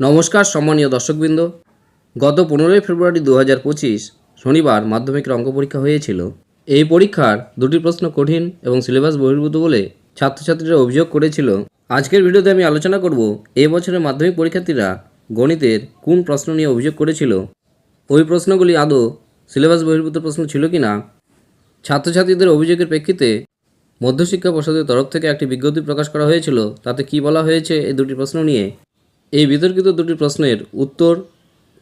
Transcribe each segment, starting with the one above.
নমস্কার সম্মানীয় দর্শকবৃন্দ। গত পনেরোই ফেব্রুয়ারি দু হাজার পঁচিশ শনিবার মাধ্যমিকের অঙ্ক পরীক্ষা হয়েছিল। এই পরীক্ষার দুটি প্রশ্ন কঠিন এবং সিলেবাস বহির্ভূত বলে ছাত্রছাত্রীরা অভিযোগ করেছিল। আজকের ভিডিওতে আমি আলোচনা করব এই বছরের মাধ্যমিক পরীক্ষার্থীরা গণিতের কোন প্রশ্ন নিয়ে অভিযোগ করেছিল। ওই প্রশ্নগুলি আদৌ সিলেবাস বহির্ভূত প্রশ্ন ছিল কি না ছাত্রছাত্রীদের অভিযোগের প্রেক্ষিতে মধ্যশিক্ষা পর্ষদের তরফ থেকে একটি বিজ্ঞপ্তি প্রকাশ করা হয়েছিল। তাতে কি বলা হয়েছে এই দুটি প্রশ্ন নিয়ে? এই বিতর্কিত দুটি প্রশ্নের উত্তর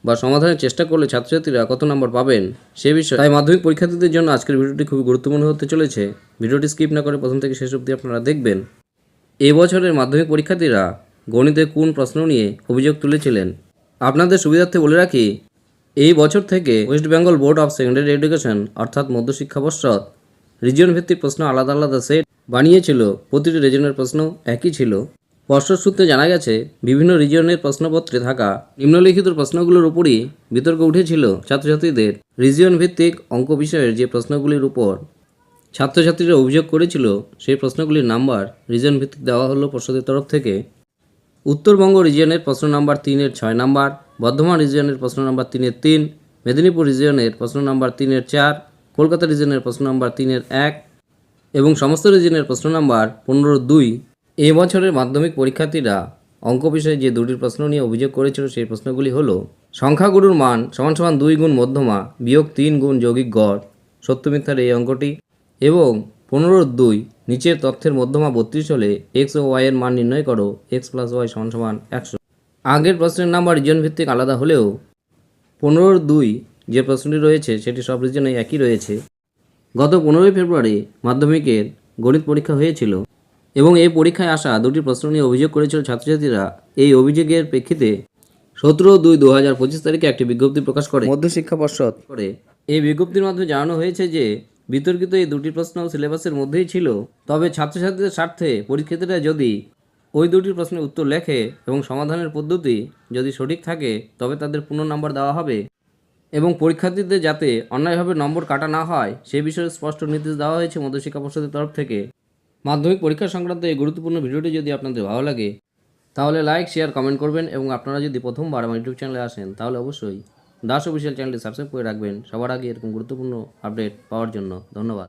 বা সমাধানের চেষ্টা করলে ছাত্রছাত্রীরা কত নম্বর পাবেন সে বিষয়ে। তাই মাধ্যমিক পরীক্ষার্থীদের জন্য আজকের ভিডিওটি খুবই গুরুত্বপূর্ণ হতে চলেছে। ভিডিওটি স্কিপ না করে প্রথম থেকে শেষ অবধি আপনারা দেখবেন। এ বছরের মাধ্যমিক পরীক্ষার্থীরা গণিতে কোন প্রশ্ন নিয়ে অভিযোগ তুলেছিলেন? আপনাদের সুবিধার্থে বলে রাখি, এই বছর থেকে West Bengal board of secondary education, অর্থাৎ মধ্যশিক্ষা পর্ষদ রিজিয়ন ভিত্তিক প্রশ্ন আলাদা আলাদা সেট বানিয়েছিল। প্রতিটি রিজনের প্রশ্ন একই ছিল। পর্ষদ সূত্রে জানা গেছে, বিভিন্ন রিজিয়নের প্রশ্নপত্রে থাকা নিম্নলিখিত প্রশ্নগুলোর উপরই বিতর্ক উঠেছিল ছাত্রছাত্রীদের। রিজিয়ন ভিত্তিক অঙ্ক বিষয়ের যে প্রশ্নগুলির উপর ছাত্রছাত্রীরা অভিযোগ করেছিল, সেই প্রশ্নগুলির নাম্বার রিজন ভিত্তিক দেওয়া হলো পর্ষদের তরফ থেকে। উত্তরবঙ্গ রিজিয়নের প্রশ্ন নাম্বার তিনের ছয় নাম্বার, বর্ধমান রিজিয়নের প্রশ্ন নাম্বার তিনের তিন, মেদিনীপুর রিজিয়নের প্রশ্ন নাম্বার তিনের চার, কলকাতা রিজিয়নের প্রশ্ন নাম্বার তিনের এক এবং সমস্ত রিজিয়নের প্রশ্ন নাম্বার পনেরো দুই। এ বছরের মাধ্যমিক পরীক্ষার্থীরা অঙ্ক বিষয়ে যে দুটি প্রশ্ন নিয়ে অভিযোগ করেছিল সেই প্রশ্নগুলি হলো, সংখ্যাগুরুর মান সমান সমান দুই গুণ মধ্যমা বিয়োগ তিন গুণ যৌগিক গড় সত্যমিথ্যার এই অঙ্কটি, এবং পনেরো দুই নিচের তথ্যের মধ্যমা বত্রিশ হলে এক্স ও ওয়াই এর মান নির্ণয় করো এক্স প্লাস ওয়াই সমান সমান একশো। আগের প্রশ্নের নাম্বার রিজন ভিত্তিক আলাদা হলেও পনেরোর দুই যে প্রশ্নটি রয়েছে সেটি সব রিজনে একই রয়েছে। গত পনেরোই ফেব্রুয়ারি মাধ্যমিকের গণিত পরীক্ষা হয়েছিল। এবং এই পরীক্ষায় আসা দুটি প্রশ্ন নিয়ে অভিযোগ করেছিল ছাত্রছাত্রীরা। এই অভিযোগের প্রেক্ষিতে সতেরো দুই দু হাজার পঁচিশ তারিখে একটি বিজ্ঞপ্তি প্রকাশ করে। মধ্যশিক্ষা পর্ষদ। করে। এই বিজ্ঞপ্তির মাধ্যমে জানানো হয়েছে যে বিতর্কিত এই দুটি প্রশ্ন সিলেবাসের মধ্যেই ছিল। তবে ছাত্রছাত্রীদের স্বার্থে পরীক্ষার্থীরা যদি ওই দুটি প্রশ্নের উত্তর লেখে এবং সমাধানের পদ্ধতি যদি সঠিক থাকে তবে তাদের পূর্ণ নম্বর দেওয়া হবে। এবং পরীক্ষার্থীদের যাতে অন্যায়ভাবে নম্বর কাটা না হয় সে বিষয়ে স্পষ্ট নির্দেশ দেওয়া হয়েছে মধ্যশিক্ষা পর্ষদের তরফ থেকে। মাধ্যমিক পরীক্ষা সংক্রান্ত এই গুরুত্বপূর্ণ ভিডিওটি যদি আপনাদের ভালো লাগে, তাহলে লাইক শেয়ার কমেন্ট করবেন এবং আপনারা যদি প্রথমবার আমার ইউটিউব চ্যানেলে আসেন, তাহলে অবশ্যই দাস অফিসিয়াল চ্যানেলটি সাবস্ক্রাইব করে রাখবেন। সবার আগে এরকম গুরুত্বপূর্ণ আপডেট পাওয়ার জন্য। ধন্যবাদ।